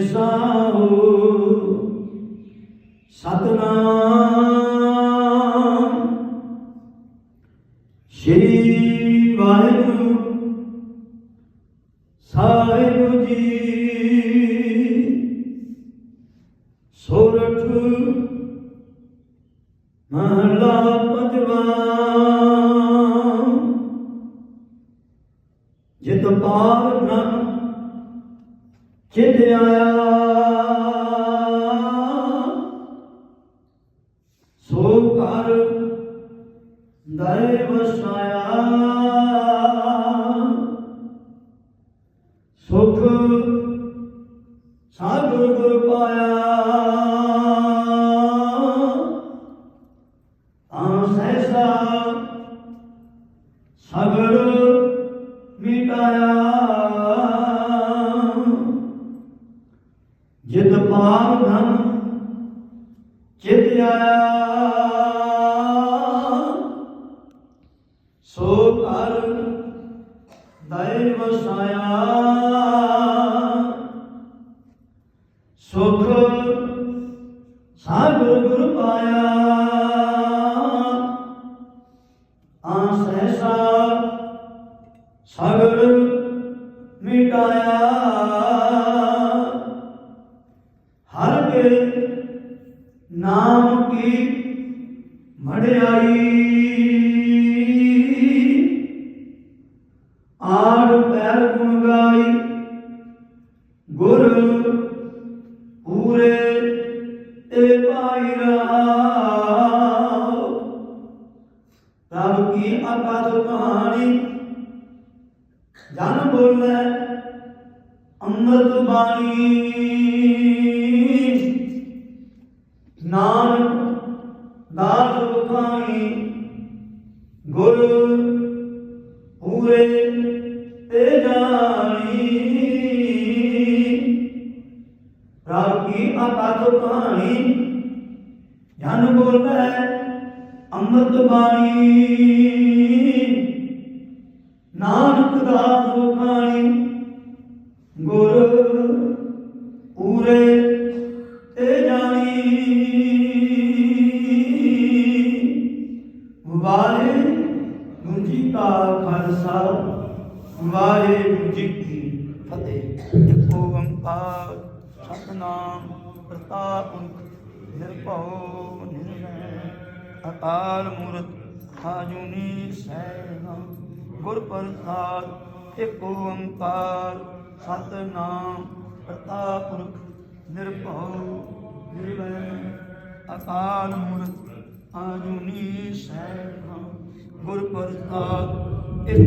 ਸਾਹੋ ਸਤਨਾਮ। ਸ਼੍ਰੀ ਵਾਹਿਗੁਰੂ ਸਾਹਿਬ ਜੀ। ਸੋਰਠ ਮਹਲਾ ਪੰਜਵਾ। ਜਿਤ ਪਾਰ ਬ੍ਰਹਮ ਚਿਤ ਆਇਆ? ਸੋ ਕਰ ਦਇ ਵਸਾਇਆ। ਸੁਖ ਸਾਗਰ ਗੁਰ ਪਾਇਆ। ਤਾਂ ਸਹਿਸਾ ਸਗੜ ਮਿਟਾਇਆ। ਜਿਤ ਪਾਰ ਧਨ ਚਿਤ ਆਇਆ ਸੋ ਕਰ ਦਇ ਵਸਾਇਆ। ਸੁਖ ਸਾਗਰ ਗੁਰ ਪਾਇਆ। ਆ ਸਹਿਸਾ ਸਗੜ ਮਿਟਾਇਆ। ਕੇ ਨਾਮ ਕੀ ਮੜਿਆਈ? ਆੜ ਪੈਰ ਗੁਣ ਗਾਈ, ਗੁਰ ਪੂਰੇ ਤੇ ਪਾਈ ਰਹਾ। ਪ੍ਰਭ ਕੀ ਅਕਥ ਕਹਾਣੀ? ਜਨ ਬੋਲੇ ਅੰਮ੍ਰਿਤ ਬਾਣੀ। ਨਾਨਕ, ਦਾਸ ਬਖਾਣੀ ਗੁਰ ਪੂਰੇ ਤੇ ਜਾਣੀ। ਪ੍ਰਭ ਕੀ ਅਕਥ ਕਹਾਣੀ ਜਨ ਬੋਲੇ ਅੰਮ੍ਰਿਤ ਬਾਣੀ। ਨਾਨਕ, ਦਾਸ ਬਖਾਣੀ ਗੁਰ ਵਾਹਿਗੁਰੂ ਜੀ ਕਾ ਖਾਲਸਾ ਵਾਹਿਗੁਰੂ ਜੀ ਕੀ ਫਤਿਹ। ਇੱਕ ਓੰਕਾਰ ਸਤਨਾਮ ਪ੍ਰਤਾਪ ਨਿਰਭਉ ਨਿਰਵੈਰ। ਅਕਾਲ ਮੂਰਤ ਆਜੂਨੀ ਸੈਭੰ ਗੁਰ ਪ੍ਰਸਾਦ ਇੱਕ ਓੰਕਾਰ। ਸਤਨਾਮ ਪ੍ਰਤਾਪ ਪੁਰਖ ਨਿਰਭਉ ਨਿਰਵੈਰ। ਅਕਾਲ ਮੂਰਤ ਆਜੂਨੀ ਸੈਭੰ ਗੁਰ ਪ੍ਰਸਾਦ ਇੱਕ